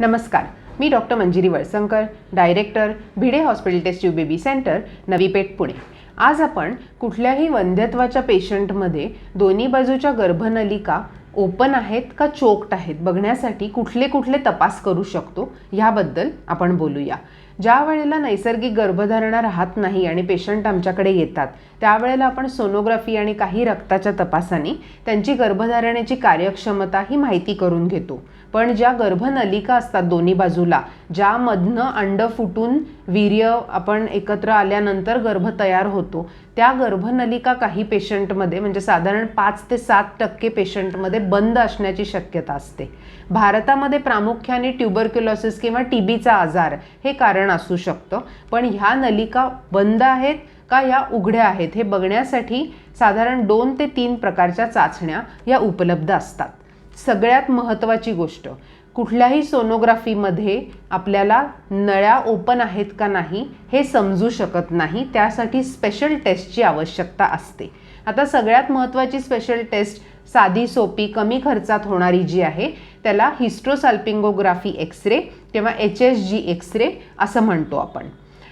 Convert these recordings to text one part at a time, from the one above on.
नमस्कार मी doctor Manjiri Walsankar director Bhide hospital test you baby centre Navi Peth Pune. आज आपण कुठल्याही वंध्यत्वाच्या पेशंटमध्ये दोन्ही बाजूच्या गर्भनलिका ओपन आहेत का चोक्ड आहेत बघण्यासाठी कुठले कुठले तपास करू शकतो ह्याबद्दल आपण बोलूया. ज्या वेळेला नैसर्गिक गर्भधारणा राहत नाही आणि पेशंट आमच्याकडे येतात त्यावेळेला आपण सोनोग्राफी आणि काही रक्ताच्या तपासाने त्यांची गर्भधारणेची कार्यक्षमता ही माहिती करून घेतो. पण ज्या गर्भनलिका असतात दोन्ही बाजूला ज्यामधनं अंड फुटून वीर्य आपण एकत्र आल्यानंतर गर्भ तयार होतो त्या गर्भनलिका काही पेशंटमध्ये म्हणजे साधारण पाच ते सात टक्के पेशंटमध्ये बंद असण्याची शक्यता असते. भारतामध्ये प्रामुख्याने ट्युबरक्युलोसिस किंवा टी बीचा आजार हे कारण असू शकतं. पण ह्या नलिका बंद आहेत का या उघड्या आहेत हे बघण्यासाठी साधारण दोन ते तीन प्रकारच्या चाचण्या या उपलब्ध असतात. सगळ्यात महत्त्वाची गोष्ट कुठल्याही सोनोग्राफीमध्ये आपल्याला नळ्या ओपन आहेत का नाही हे समजू शकत नाही. त्यासाठी स्पेशल टेस्टची आवश्यकता असते. आता सगळ्यात महत्त्वाची स्पेशल टेस्ट साधी सोपी कमी खर्चात होणारी जी आहे त्याला हिस्ट्रोसाल्पिंगोग्राफी एक्सरे किंवा एच एस जी एक्सरे असं म्हणतो आपण.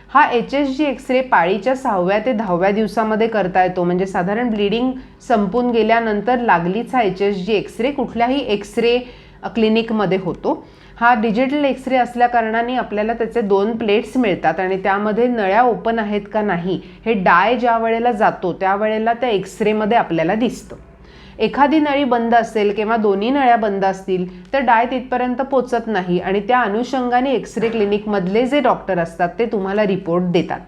हा एच एस जी एक्सरे पाळीच्या सहाव्या ते दहाव्या दिवसामध्ये करता येतो. म्हणजे साधारण ब्लिडिंग संपून गेल्यानंतर लागलीच हा एच एस जी एक्सरे कुठल्याही एक्सरे क्लिनिकमध्ये होतो. हा डिजिटल एक्सरे असल्याकारणाने आपल्याला त्याचे दोन प्लेट्स मिळतात आणि त्यामध्ये नळ्या ओपन आहेत का नाही हे डाय ज्या वेळेला जातो त्यावेळेला त्या एक्सरेमध्ये आपल्याला दिसतं. एखादी नळी बंद असेल किंवा दोन्ही नळ्या बंद असतील तर डाय तिथपर्यंत पोचत नाही आणि त्या अनुषंगाने एक्सरे क्लिनिकमधले जे डॉक्टर असतात ते तुम्हाला रिपोर्ट देतात.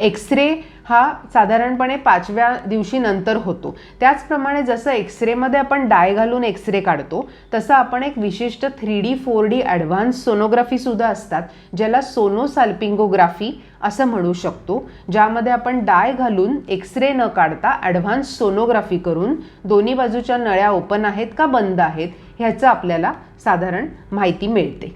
एक्सरे हा साधारणपणे पाचव्या दिवशी नंतर होतो. त्याचप्रमाणे जसं एक्सरेमध्ये आपण डाय घालून एक्सरे काढतो तसं आपण एक विशिष्ट three D four D advance सोनोग्राफीसुद्धा असतात ज्याला सोनोसाल्पिंगोग्राफी असं म्हणू शकतो. ज्यामध्ये आपण डाय घालून एक्सरे न काढता ॲडव्हान्स सोनोग्राफी करून दोन्ही बाजूच्या नळ्या ओपन आहेत का बंद आहेत ह्याचं आपल्याला साधारण माहिती मिळते.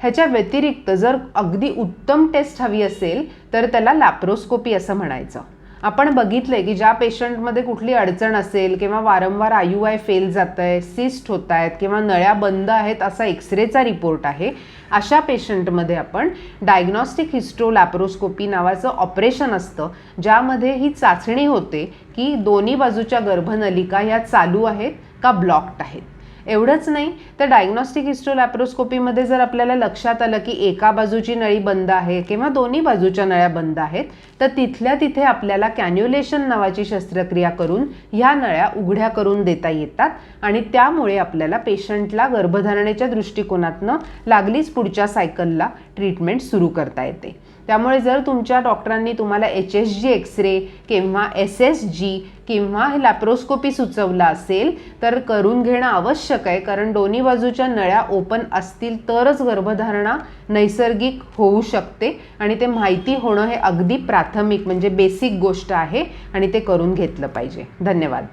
ह्याच्या व्यतिरिक्त जर अगदी उत्तम टेस्ट हवी असेल तर त्याला लॅप्रोस्कोपी असं म्हणायचं. आपण बघितलंय की ज्या पेशंटमध्ये कुठली अडचण असेल किंवा वारंवार आय यू आय फेल जात आहे सिस्ट होत आहेत किंवा नळ्या बंद आहेत असा एक्सरेचा रिपोर्ट आहे अशा पेशंटमध्ये आपण डायग्नॉस्टिक हिस्ट्रो लॅप्रोस्कोपी नावाचं ऑपरेशन असतं ज्यामध्ये ही चाचणी होते की दोन्ही बाजूच्या गर्भनलिका ह्या चालू आहेत का ब्लॉक्ड आहेत. एवढंच नाही तर डायग्नॉस्टिक हिस्ट्रोलॅप्रोस्कोपीमध्ये जर आपल्याला लक्षात आलं की एका बाजूची नळी बंद आहे किंवा दोन्ही बाजूच्या नळ्या बंद आहेत तर तिथल्या तिथे आपल्याला कॅन्युलेशन नावाची शस्त्रक्रिया करून ह्या नळ्या उघड्या करून देता येतात आणि त्यामुळे आपल्याला पेशंटला गर्भधारणेच्या दृष्टिकोनातनं लागलीच पुढच्या सायकलला ट्रीटमेंट सुरू करता येते. त्यामुळे जर तुमच्या डॉक्टरांनी तुम्हाला एच एस जी एक्सरे किंवा एस एस जी किंवा लॅप्रोस्कोपी सुचवला असेल तर करून घेणं आवश्यक आहे. कारण दोन्ही बाजूच्या नळ्या ओपन असतील तरच गर्भधारणा नैसर्गिक होऊ शकते आणि ते माहिती होणं हे अगदी प्राथमिक म्हणजे बेसिक गोष्ट आहे आणि ते करून घेतलं पाहिजे. धन्यवाद.